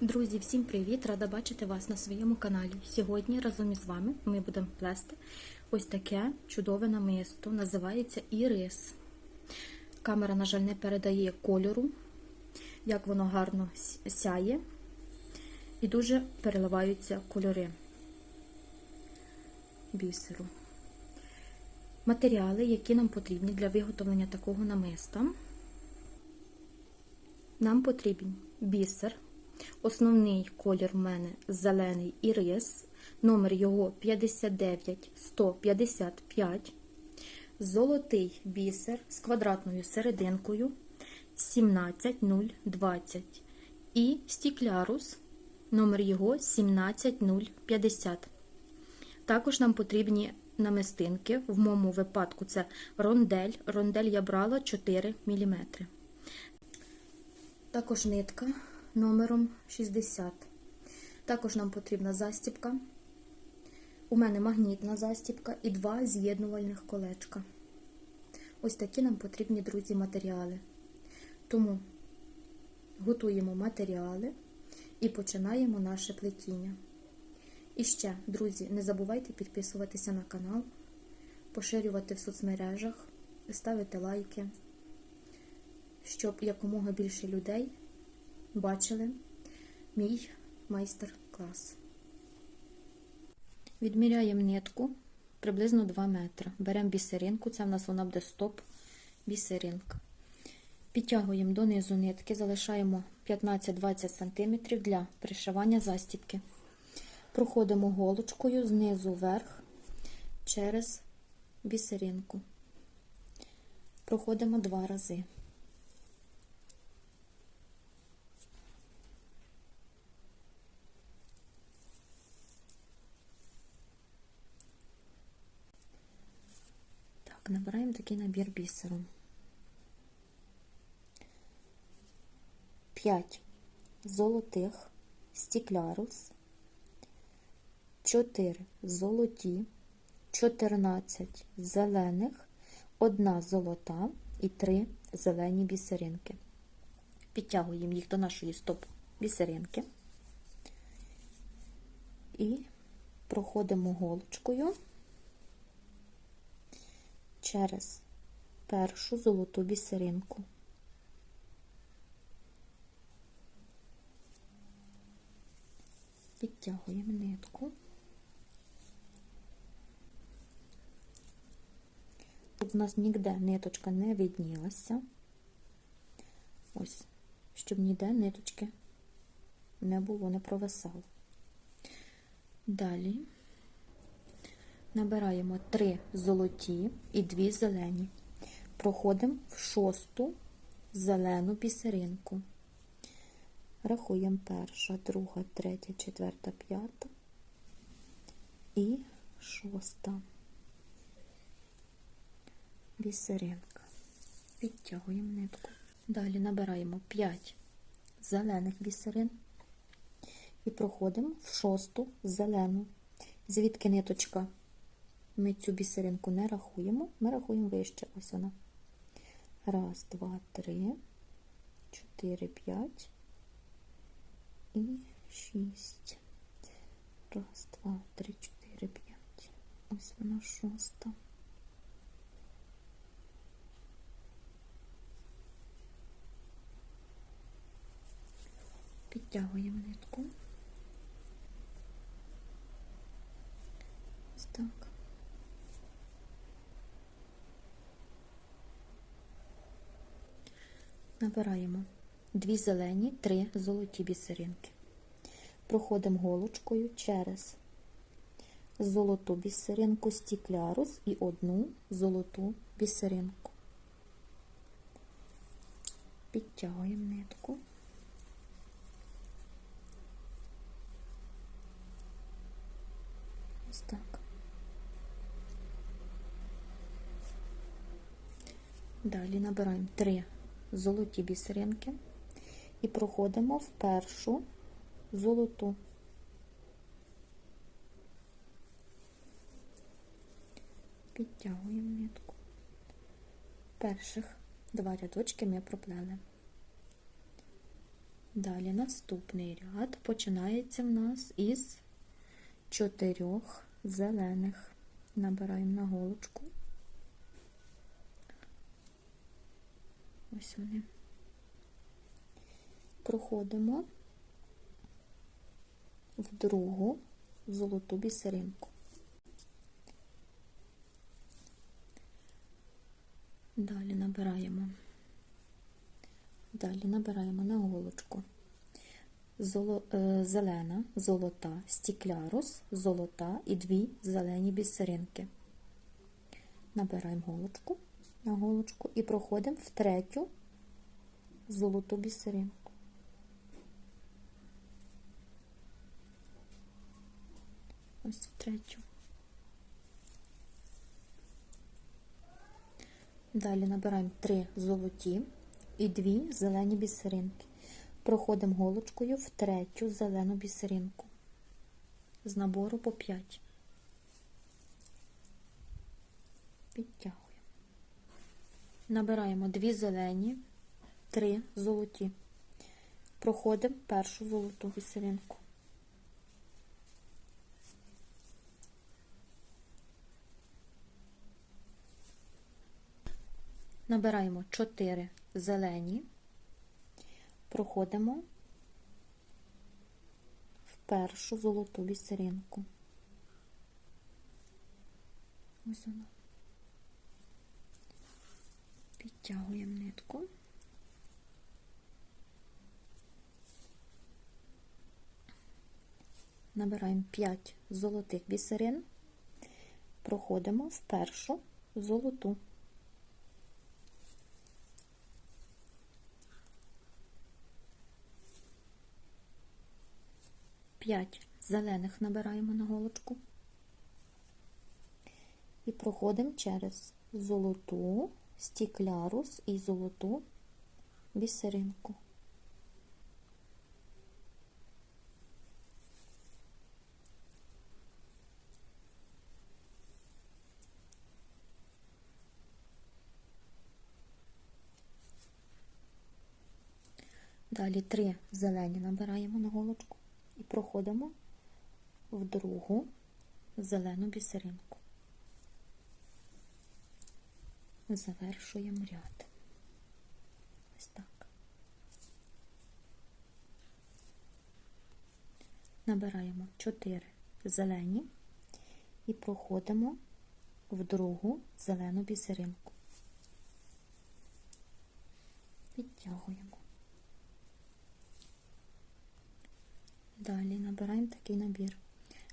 Друзі, всім привіт! Рада бачити вас на своєму каналі. Сьогодні разом із вами ми будемо плести ось таке чудове намисто. Називається ірис. Камера, на жаль, не передає кольору, як воно гарно сяє, і дуже переливаються кольори бісеру. Матеріали, які нам потрібні для виготовлення такого намиста. Нам потрібен бісер. Основний колір в мене зелений ірис, номер його 59155, золотий бісер з квадратною серединкою 17020 і стіклярус, номер його 17050. Також нам потрібні намистинки, в моєму випадку це рондель. Рондель я брала 4 мм. Також нитка номером 60. Також нам потрібна застіпка. У мене магнітна застіпка і два з'єднувальних колечка. Ось такі нам потрібні, друзі, матеріали. Тому готуємо матеріали і починаємо наше плетіння. І ще, друзі, не забувайте підписуватися на канал, поширювати в соцмережах, ставити лайки, щоб якомога більше людей бачили мій майстер-клас. Відміряємо нитку приблизно 2 метри. Беремо бісеринку, це в нас вона буде стоп бісеринка. Підтягуємо донизу нитки, залишаємо 15-20 см для пришивання застібки. Проходимо голочкою знизу вверх через бісеринку. Проходимо два рази. Набираємо такий набір бісеру. 5 золотих стіклярус, 4 золоті, 14 зелених, 1 золота і 3 зелені бісеринки. Підтягуємо їх до нашої стоп бісеринки і проходимо голочкою через першу золоту бісеринку. Підтягуємо нитку. Щоб у нас ніде ниточка не віднілася. Ось, щоб ніде ниточки не було, не провисало. Далі набираємо 3 золоті і 2 зелені. Проходимо в шосту зелену бісеринку. Рахуємо перша, друга, третя, четверта, п'ята і шоста бісеринка. Підтягуємо нитку. Далі набираємо 5 зелених бісерин і проходимо в шосту зелену, звідки ниточка. Ми цю бісеринку не рахуємо, ми рахуємо вище. Ось вона. Раз, два, три, чотири, п'ять і шість. Раз, два, три, чотири, п'ять. Ось вона шоста. Підтягуємо нитку. Ось так. Набираємо дві зелені, три золоті бісеринки. Проходимо голочкою через золоту бісеринку стіклярус і одну золоту бісеринку. Підтягуємо нитку. Ось так. Далі набираємо три золоті бісеринки і проходимо в першу золоту. Підтягуємо нитку. Перших два рядочки ми проплели. Далі наступний ряд починається в нас із чотирьох зелених. Набираємо на голочку. Ось вони. Проходимо в другу золоту бісеринку. Далі набираємо. Далі набираємо на голочку Золо, е, зелена, золота, стіклярус, золота і дві зелені бісеринки. Набираємо голочку на голочку і проходимо в третю золоту бісеринку. Ось в третю. Далі набираємо три золоті і дві зелені бісеринки. Проходимо голочкою в третю зелену бісеринку. З набору по 5. Підтягуємо. Набираємо дві зелені, три золоті. Проходимо першу золоту бісеринку. Набираємо 4 зелені, проходимо в першу золоту бісеринку. Ось вона. Підтягуємо нитку. Набираємо 5 золотих бісерин, проходимо в першу золоту. 5 зелених набираємо на голочку і проходимо через золоту, стіклярус і золоту бісеринку. Далі три зелені набираємо на голочку і проходимо в другу зелену бісеринку. Завершуємо ряд. Ось так. Набираємо 4 зелені і проходимо в другу зелену бісеринку. Підтягуємо. Далі набираємо такий набір.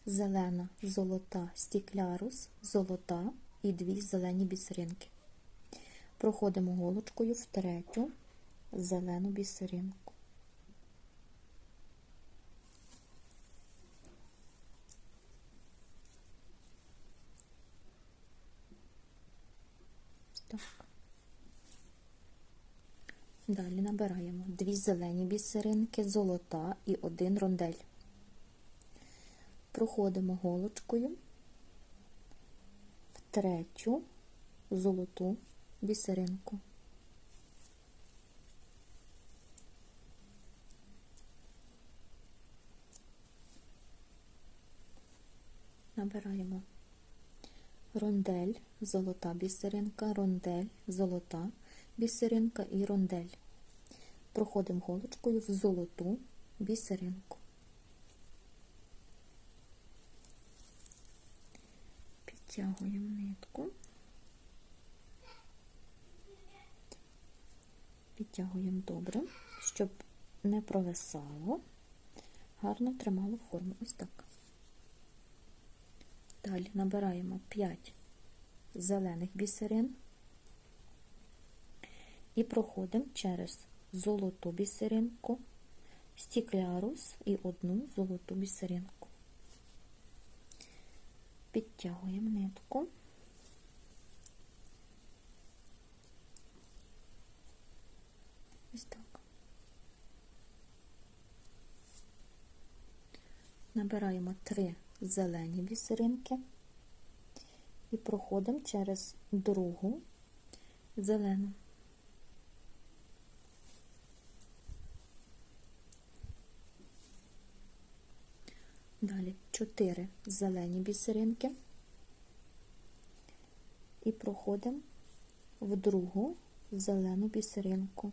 Зелена, золота, стіклярус, золота і дві зелені бісеринки. Проходимо голочкою в третю зелену бісеринку. Так. Далі набираємо дві зелені бісеринки, золота і один рондель. Проходимо голочкою в третю золоту бісеринку. Набираємо рондель, золота бісеринка, рондель, золота бісеринка і рондель. Проходимо голочкою в золоту бісеринку. Підтягуємо нитку, підтягуємо добре, щоб не провисало, гарно тримало форму. Ось так. Далі набираємо 5 зелених бісерин і проходимо через золоту бісеринку, стіклярус і одну золоту бісеринку. Підтягуємо нитку. Ось так. Набираємо три зелені бісеринки і проходимо через другу зелену. Далі чотири зелені бісеринки і проходимо в другу зелену бісеринку.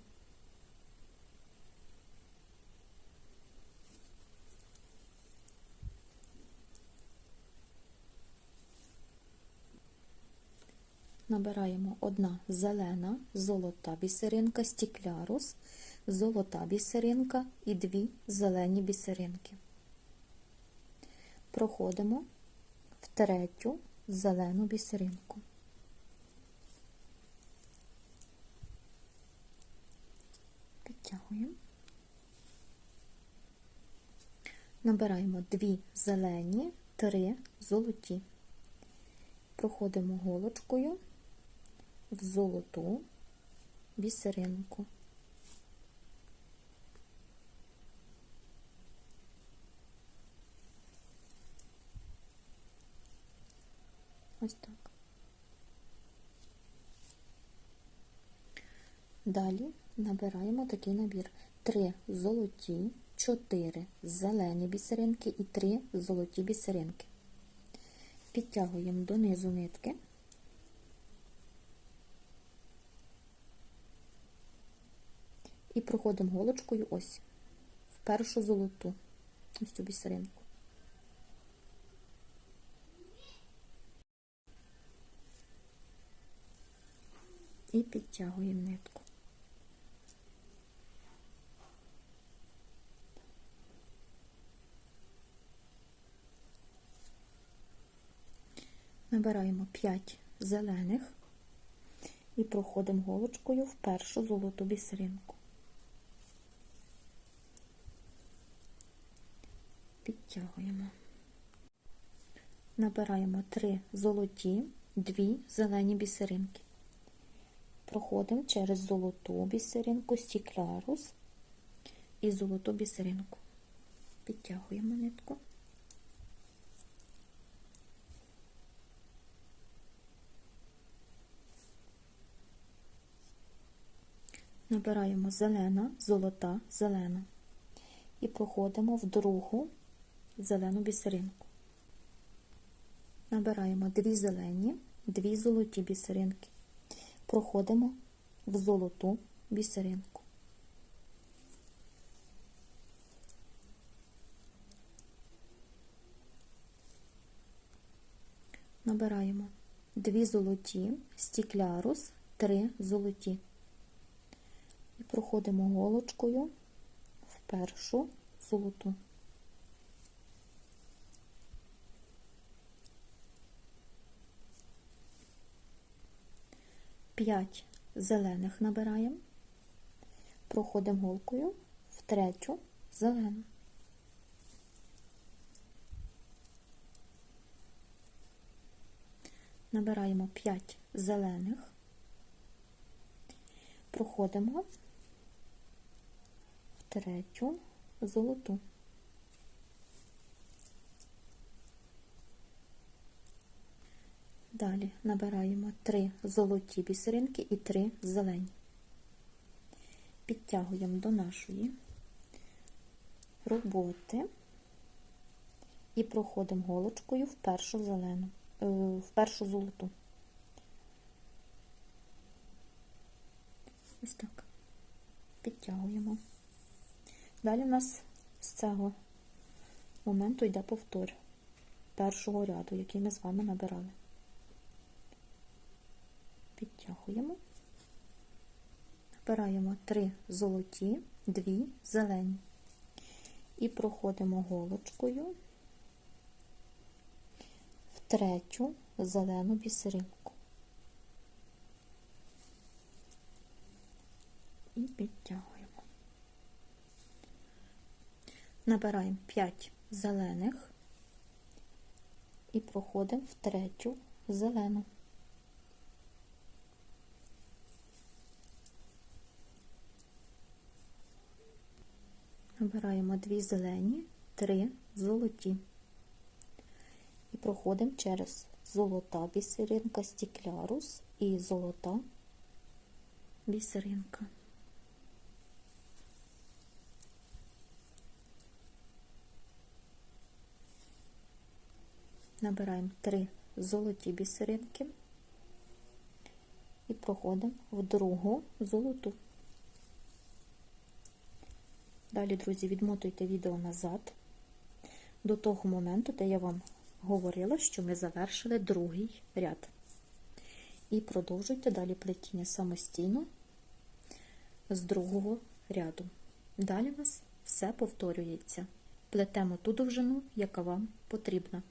Набираємо одна зелена, золота бісеринка, стіклярус, золота бісеринка і дві зелені бісеринки. Проходимо в третю зелену бісеринку. Підтягуємо. Набираємо дві зелені, три золоті. Проходимо голочкою в золоту бісеринку. Ось так. Далі набираємо такий набір: 3 золоті, 4 зелені бісеринки і 3 золоті бісеринки. Підтягуємо донизу нитки. І проходимо голочкою ось в першу золоту, ось цю бісеринку. І підтягуємо нитку. Набираємо 5 зелених і проходимо голочкою в першу золоту бісеринку. Підтягуємо. Набираємо 3 золоті, 2 зелені бісеринки. Проходимо через золоту бісеринку, стіклярус і золоту бісеринку. Підтягуємо нитку. Набираємо зелена, золота, зелена. І проходимо в другу зелену бісеринку. Набираємо дві зелені, дві золоті бісеринки. Проходимо в золоту бісеринку. Набираємо дві золоті, стіклярус, три золоті. І проходимо голочкою в першу золоту. П'ять зелених набираємо, проходимо голкою в третю зелену. Набираємо 5 зелених, проходимо в третю золоту. Далі набираємо 3 золоті бісеринки і 3 зелені. Підтягуємо до нашої роботи і проходимо голочкою в першу зелену, е, в першу золоту. Ось так. Підтягуємо. Далі у нас з цього моменту йде повтор першого ряду, який ми з вами набирали. Підтягуємо, набираємо 3 золоті, 2 зелені і проходимо голочкою в третю зелену бісеринку. І підтягуємо. Набираємо 5 зелених і проходимо в третю зелену. Набираємо 2 зелені, 3 золоті. І проходимо через золота бісеринка, стіклярус і золота бісеринка. набираємо 3 золоті бісеринки і проходимо в другу золоту. Далі, друзі, відмотуйте відео назад до того моменту, де я вам говорила, що ми завершили другий ряд. І продовжуйте далі плетіння самостійно з другого ряду. Далі у нас все повторюється. Плетемо ту довжину, яка вам потрібна.